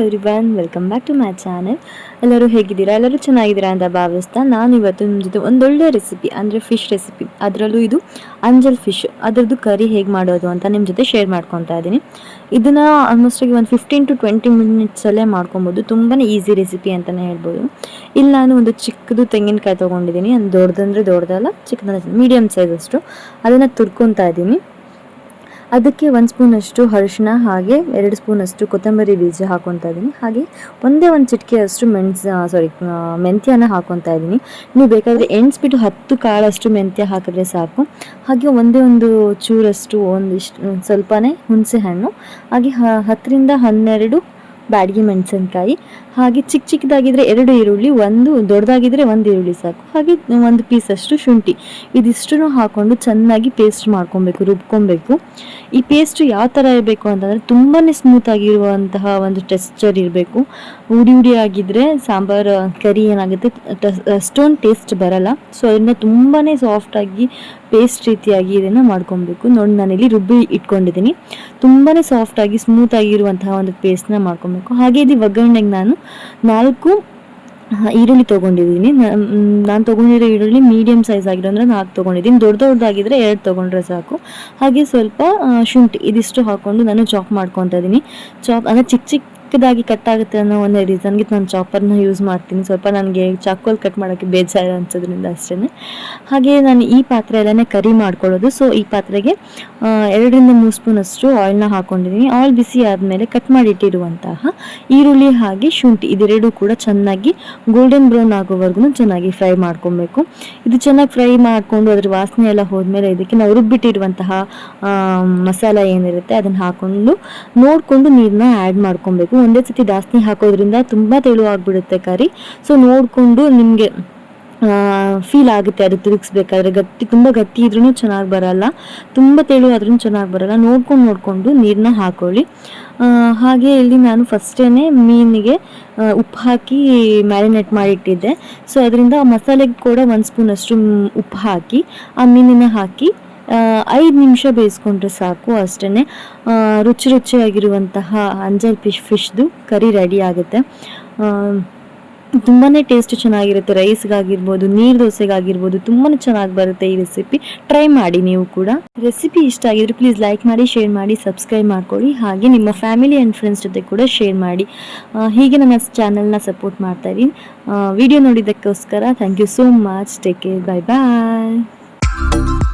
Everyone welcome back to my channel ಎಲ್ಲರೂ ಹೇಗಿದ್ದೀರಾ? ಎಲ್ಲರೂ ಚೆನ್ನಾಗಿದ್ದೀರಾ ಅಂತ ಭಾವಿಸ್ತಾ ನಾನು ಇವತ್ತು ನಿಮ್ಮ ಜೊತೆ ಒಂದೊಳ್ಳೆ ರೆಸಿಪಿ ಅಂದರೆ ಫಿಶ್ ರೆಸಿಪಿ ಅದರಲ್ಲೂ ಇದು ಅಂಜಲ್ ಫಿಶ್ ಅದರದ್ದು ಕರಿ ಹೇಗೆ ಮಾಡೋದು ಅಂತ ನಿಮ್ಮ ಜೊತೆ ಶೇರ್ ಮಾಡ್ಕೊತಾ ಇದ್ದೀನಿ. ಇದನ್ನು ಆಲ್ಮೋಸ್ಟ್ ಆಗಿ ಒಂದು ಫಿಫ್ಟೀನ್ ಟು ಟ್ವೆಂಟಿ ಮಿನಿಟ್ಸಲ್ಲೇ ಮಾಡ್ಕೊಬೋದು. ತುಂಬಾ ಈಸಿ ರೆಸಿಪಿ ಅಂತಲೇ ಹೇಳ್ಬೋದು. ಇಲ್ಲಿ ನಾನು ಒಂದು ಚಿಕ್ಕದು ತೆಂಗಿನಕಾಯಿ ತೊಗೊಂಡಿದ್ದೀನಿ. ಅದು ದೊಡ್ಡದಂದರೆ ದೊಡ್ಡದಲ್ಲ ಚಿಕ್ಕದ ಮೀಡಿಯಮ್ ಸೈಜ್ ಅಷ್ಟು. ಅದನ್ನು ತುರ್ಕೊತಾ ಇದ್ದೀನಿ. ಅದಕ್ಕೆ ಒಂದು ಸ್ಪೂನಷ್ಟು ಅರಿಶಿನ ಹಾಗೆ ಎರಡು ಸ್ಪೂನಷ್ಟು ಕೊತ್ತಂಬರಿ ಬೀಜ ಹಾಕೊತಾ ಇದ್ದೀನಿ. ಹಾಗೆ ಒಂದೇ ಒಂದು ಚಿಟಿಕೆಯಷ್ಟು ಮೆಣಸ ಸಾರಿ ಮೆಂತ್ಯನ ಹಾಕೊತಾ ಇದ್ದೀನಿ. ನೀವು ಬೇಕಾದರೆ ಎಣ್ಸ್ಬಿಟ್ಟು ಹತ್ತು ಕಾಳಷ್ಟು ಮೆಂತ್ಯ ಹಾಕಿದ್ರೆ ಸಾಕು. ಹಾಗೆ ಒಂದೇ ಒಂದು ಚೂರಷ್ಟು ಒಂದಿಷ್ಟು ಸ್ವಲ್ಪನೇ ಹುಣಸೆ ಹಣ್ಣು ಹಾಗೆ ಹತ್ತರಿಂದ ಹನ್ನೆರಡು ಬ್ಯಾಡಗಿ ಮೆಣಸಿನ್ಕಾಯಿ. ಹಾಗೆ ಚಿಕ್ಕ ಚಿಕ್ಕದಾಗಿದ್ದರೆ ಎರಡು ಈರುಳ್ಳಿ, ಒಂದು ದೊಡ್ಡದಾಗಿದ್ದರೆ ಒಂದು ಈರುಳ್ಳಿ ಸಾಕು. ಹಾಗೆ ಒಂದು ಪೀಸಷ್ಟು ಶುಂಠಿ. ಇದಿಷ್ಟು ಹಾಕ್ಕೊಂಡು ಚೆನ್ನಾಗಿ ಪೇಸ್ಟ್ ಮಾಡ್ಕೊಬೇಕು, ರುಬ್ಕೊಬೇಕು. ಈ ಪೇಸ್ಟ್ ಯಾವ ಥರ ಇರಬೇಕು ಅಂತಂದರೆ ತುಂಬಾ ಸ್ಮೂತ್ ಆಗಿರುವಂತಹ ಒಂದು ಟೆಕ್ಸ್ಚರ್ ಇರಬೇಕು. ಉಡಿ ಉಡಿ ಆಗಿದ್ದರೆ ಸಾಂಬಾರು, ಕರಿ ಏನಾಗುತ್ತೆ ಅಷ್ಟೊಂದು ಟೇಸ್ಟ್ ಬರಲ್ಲ. ಸೊ ಅದರಿಂದ ತುಂಬಾ ಸಾಫ್ಟಾಗಿ ಪೇಸ್ಟ್ ರೀತಿಯಾಗಿ ಇದನ್ನು ಮಾಡ್ಕೊಬೇಕು. ನೋಡಿ, ನಾನಿಲ್ಲಿ ರುಬ್ಬಿ ಇಟ್ಕೊಂಡಿದ್ದೀನಿ. ತುಂಬಾ ಸಾಫ್ಟಾಗಿ ಸ್ಮೂತ್ ಆಗಿರುವಂತಹ ಒಂದು ಪೇಸ್ಟ್ನ ಮಾಡ್ಕೊಬೇಕು. ಹಾಗೆ ಇದು ಒಗ್ಗರಣೆಗೆ ನಾನು ನಾಲ್ಕು ಈರುಳ್ಳಿ ತೊಗೊಂಡಿದ್ದೀನಿ. ನಾನು ತೊಗೊಂಡಿರೋ ಈರುಳ್ಳಿ ಮೀಡಿಯಮ್ ಸೈಜ್ ಆಗಿರೋ ಅಂದರೆ ನಾಲ್ಕು ತೊಗೊಂಡಿದ್ದೀನಿ. ದೊಡ್ಡ ದೊಡ್ಡದಾಗಿದ್ದರೆ ಎರಡು ತೊಗೊಂಡ್ರೆ ಸಾಕು. ಹಾಗೆ ಸ್ವಲ್ಪ ಶುಂಠಿ ಇದಿಷ್ಟು ಹಾಕ್ಕೊಂಡು ನಾನು ಚಾಪ್ ಮಾಡ್ಕೊತಾ ಇದ್ದೀನಿ ಚಾಪ್ ಅಂದರೆ ಚಿಕ್ಕ ಚಿಕ್ಕ ಚಿಕ್ಕದಾಗಿ ಕಟ್ ಆಗುತ್ತೆ ಅನ್ನೋ ಒಂದು ರೀಸನ್ಗೆ ನಾನು ಚಾಪರ್ನ ಯೂಸ್ ಮಾಡ್ತೀನಿ. ಸ್ವಲ್ಪ ನನಗೆ ಚಾಕೋಲ್ ಕಟ್ ಮಾಡೋಕ್ಕೆ ಬೇಜಾರು ಅನ್ಸೋದ್ರಿಂದ ಅಷ್ಟೇ ಹಾಗೆ ನಾನು ಈ ಪಾತ್ರೆಯಲ್ಲೇ ಕರಿ ಮಾಡ್ಕೊಳ್ಳೋದು. ಸೊ ಈ ಪಾತ್ರೆಗೆ ಎರಡರಿಂದ ಮೂರು ಸ್ಪೂನಷ್ಟು ಆಯಿಲ್ನ ಹಾಕೊಂಡಿದ್ದೀನಿ ಆಯಿಲ್ ಬಿಸಿ ಆದಮೇಲೆ ಕಟ್ ಮಾಡಿಟ್ಟಿರುವಂತಹ ಈರುಳ್ಳಿ ಹಾಗೆ ಶುಂಠಿ ಇದೆರಡೂ ಕೂಡ ಚೆನ್ನಾಗಿ ಗೋಲ್ಡನ್ ಬ್ರೌನ್ ಆಗೋವರೆಗೂ ಚೆನ್ನಾಗಿ ಫ್ರೈ ಮಾಡ್ಕೊಬೇಕು. ಇದು ಚೆನ್ನಾಗಿ ಫ್ರೈ ಮಾಡಿಕೊಂಡು ಅದ್ರ ವಾಸನೆ ಎಲ್ಲ ಹೋದ್ಮೇಲೆ ಇದಕ್ಕೆ ನಾವು ರುಬ್ಬಿಟ್ಟಿರುವಂತಹ ಮಸಾಲ ಏನಿರುತ್ತೆ ಅದನ್ನು ಹಾಕೊಂಡು ನೋಡಿಕೊಂಡು ನೀರನ್ನ ಆ್ಯಡ್ ಮಾಡ್ಕೊಬೇಕು. ಒಂದೇ ಸತಿ ಜಾಸ್ತಿ ಹಾಕೋದ್ರಿಂದ ತುಂಬ ತೆಳುವಾಗ್ಬಿಡುತ್ತೆ ಕರಿ. ಸೊ ನೋಡಿಕೊಂಡು ನಿಮಗೆ ಫೀಲ್ ಆಗುತ್ತೆ ಅದು ತಿರುಗಿಸ್ಬೇಕಾದ್ರೆ. ಗಟ್ಟಿ, ತುಂಬ ಗಟ್ಟಿ ಇದ್ರೂ ಚೆನ್ನಾಗಿ ಬರಲ್ಲ. ತುಂಬ ತೆಳು ಆದ್ರೂ ಚೆನ್ನಾಗಿ ಬರಲ್ಲ. ನೋಡ್ಕೊಂಡು, ನೋಡಿಕೊಂಡು ನೀರನ್ನ ಹಾಕೊಳ್ಳಿ. ಹಾಗೆ ಇಲ್ಲಿ ನಾನು ಫಸ್ಟೇ ಮೀನಿಗೆ ಉಪ್ಪು ಹಾಕಿ ಮ್ಯಾರಿನೇಟ್ ಮಾಡಿಟ್ಟಿದ್ದೆ. ಸೊ ಅದರಿಂದ ಮಸಾಲೆಗೆ ಕೂಡ ಒಂದು ಸ್ಪೂನಷ್ಟು ಉಪ್ಪು ಹಾಕಿ, ಆ ಮೀನನ್ನು ಹಾಕಿ ಐದು ನಿಮಿಷ ಬೇಯಿಸ್ಕೊಂಡ್ರೆ ಸಾಕು ಅಷ್ಟೇ ರುಚಿ ರುಚಿಯಾಗಿರುವಂತಹ ಅಂಜಲ್ ಫಿಶ್ ಫಿಶ್ದು ಕರಿ ರೆಡಿ ಆಗುತ್ತೆ. ತುಂಬಾ ಟೇಸ್ಟ್ ಚೆನ್ನಾಗಿರುತ್ತೆ ರೈಸ್ಗಾಗಿರ್ಬೋದು ನೀರು ದೋಸೆಗಾಗಿರ್ಬೋದು ತುಂಬಾ ಚೆನ್ನಾಗಿ ಬರುತ್ತೆ ಈ ರೆಸಿಪಿ ಟ್ರೈ ಮಾಡಿ ನೀವು ಕೂಡ. ರೆಸಿಪಿ ಇಷ್ಟ ಆಗಿದ್ರೆ ಪ್ಲೀಸ್ ಲೈಕ್ ಮಾಡಿ ಶೇರ್ ಮಾಡಿ ಸಬ್ಸ್ಕ್ರೈಬ್ ಮಾಡ್ಕೊಳ್ಳಿ. ಹಾಗೆ ನಿಮ್ಮ ಫ್ಯಾಮಿಲಿ ಆ್ಯಂಡ್ ಫ್ರೆಂಡ್ಸ್ ಜೊತೆ ಕೂಡ ಶೇರ್ ಮಾಡಿ. ಹೀಗೆ ನನ್ನ ಚಾನಲ್ನ ಸಪೋರ್ಟ್ ಮಾಡ್ತಾ ಇದ್ದೀನಿ. Video ನೋಡಿದ್ದಕ್ಕೋಸ್ಕರ thank you so much take care bye bye